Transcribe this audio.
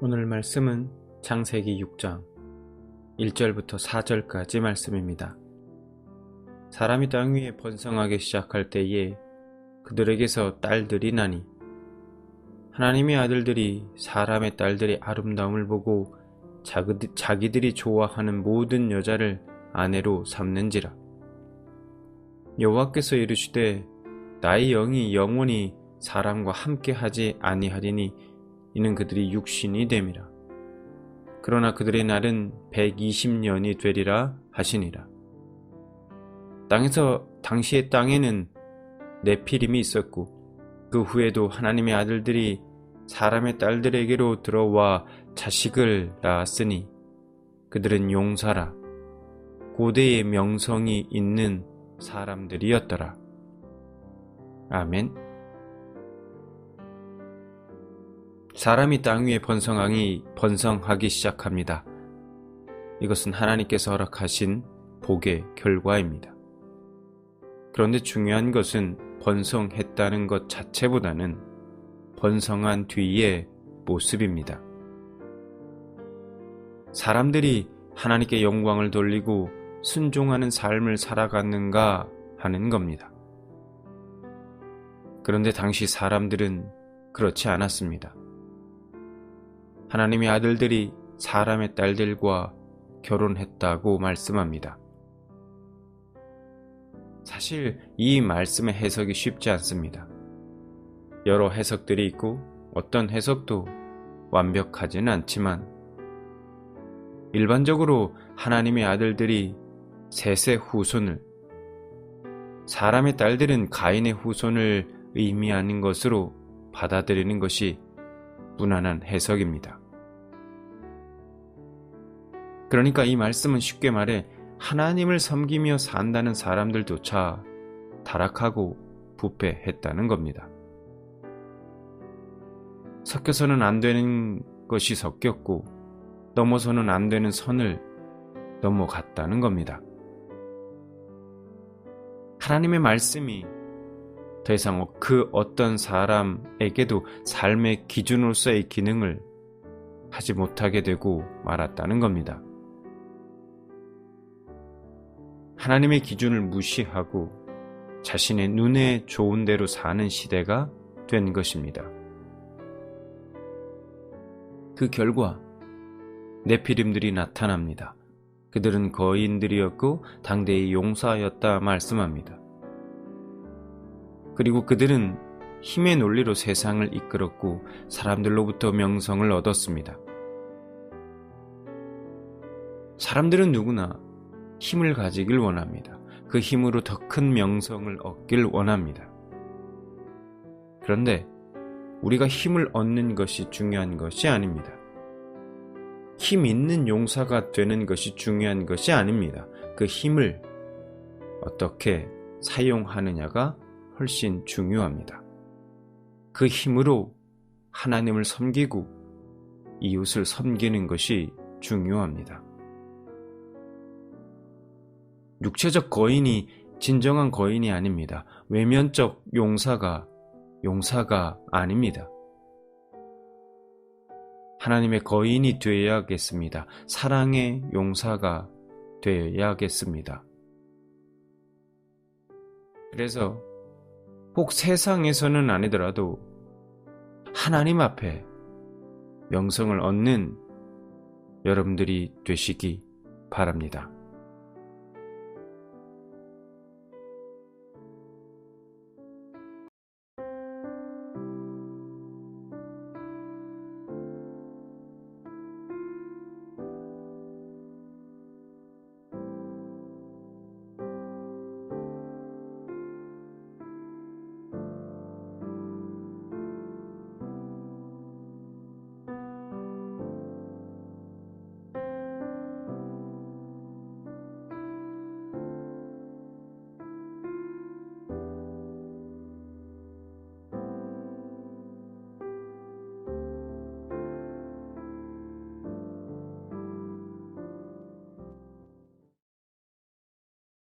오늘 말씀은 창세기 6장 1절부터 4절까지 말씀입니다. 사람이 땅 위에 번성하기 시작할 때에 그들에게서 딸들이 나니 하나님의 아들들이 사람의 딸들의 아름다움을 보고 자기들이 좋아하는 모든 여자를 아내로 삼는지라 여호와께서 이르시되 나의 영이 영원히 사람과 함께 하지 아니하리니 이는 그들이 육신이 됨이라. 그러나 그들의 날은 120년이 되리라 하시니라. 땅에서 당시의 땅에는 네피림이 있었고 그 후에도 하나님의 아들들이 사람의 딸들에게로 들어와 자식을 낳았으니 그들은 용사라 고대의 명성이 있는 사람들이었더라. 아멘. 사람이 땅 위에 번성하기, 번성하기 시작합니다. 이것은 하나님께서 허락하신 복의 결과입니다. 그런데 중요한 것은 번성했다는 것 자체보다는 번성한 뒤의 모습입니다. 사람들이 하나님께 영광을 돌리고 순종하는 삶을 살아갔는가 하는 겁니다. 그런데 당시 사람들은 그렇지 않았습니다. 하나님의 아들들이 사람의 딸들과 결혼했다고 말씀합니다. 사실 이 말씀의 해석이 쉽지 않습니다. 여러 해석들이 있고 어떤 해석도 완벽하지는 않지만 일반적으로 하나님의 아들들이 셋의 후손을 사람의 딸들은 가인의 후손을 의미하는 것으로 받아들이는 것이 무난한 해석입니다. 그러니까 이 말씀은 쉽게 말해 하나님을 섬기며 산다는 사람들조차 타락하고 부패했다는 겁니다. 섞여서는 안 되는 것이 섞였고 넘어서는 안 되는 선을 넘어갔다는 겁니다. 하나님의 말씀이 더 이상 그 어떤 사람에게도 삶의 기준으로서의 기능을 하지 못하게 되고 말았다는 겁니다. 하나님의 기준을 무시하고 자신의 눈에 좋은 대로 사는 시대가 된 것입니다. 그 결과 네피림들이 나타납니다. 그들은 거인들이었고 당대의 용사였다 말씀합니다. 그리고 그들은 힘의 논리로 세상을 이끌었고 사람들로부터 명성을 얻었습니다. 사람들은 누구나 힘을 가지길 원합니다. 그 힘으로 더 큰 명성을 얻길 원합니다. 그런데 우리가 힘을 얻는 것이 중요한 것이 아닙니다. 힘 있는 용사가 되는 것이 중요한 것이 아닙니다. 그 힘을 어떻게 사용하느냐가 훨씬 중요합니다. 그 힘으로 하나님을 섬기고 이웃을 섬기는 것이 중요합니다. 육체적 거인이 진정한 거인이 아닙니다. 외면적 용사가 용사가 아닙니다. 하나님의 거인이 되어야겠습니다. 사랑의 용사가 되어야겠습니다. 그래서 혹 세상에서는 아니더라도 하나님 앞에 명성을 얻는 여러분들이 되시기 바랍니다.